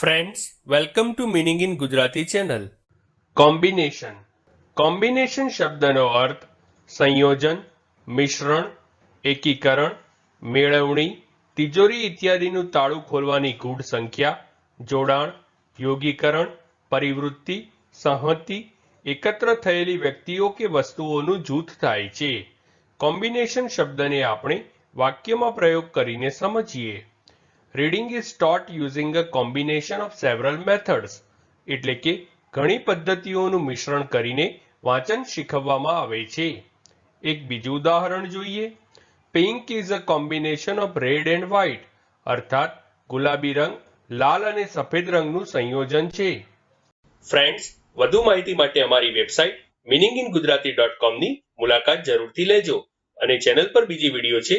Friends welcome to meaning in Gujarati channel combination combination શબ્દનો અર્થ સંયોજન, મિશ્રણ, એકીકરણ, મેળવણી, તિજોરી ઇત્યાદિનું તાળું ખોલવાની ગૂઢ સંખ્યા, જોડાણ, યોગીકરણ, પરિવૃત્તિ, સંહતિ, એકત્ર થયેલી વ્યક્તિઓ કે વસ્તુઓનું જૂથ થાય છે. કોમ્બિનેશન શબ્દને આપણે વાક્યમાં પ્રયોગ કરીને સમજીએ. Reading is taught using a combination of several methods એટલે કે ઘણી પદ્ધતિઓનું મિશ્રણ કરીને વાંચન શીખવવામાં આવે છે. એક બીજું ઉદાહરણ જોઈએ. Pink is a combination of red and white અર્થાત ગુલાબી રંગ, લાલ અને સફેદ રંગનું સંયોજન છે. ફ્રેન્ડ્સ વધુ માહિતી માટે અમારી website meaning in Gujarati dot કોમની મુલાકાત જરૂરથી લેજો અને ચેનલ પર બીજી વીડિયો છે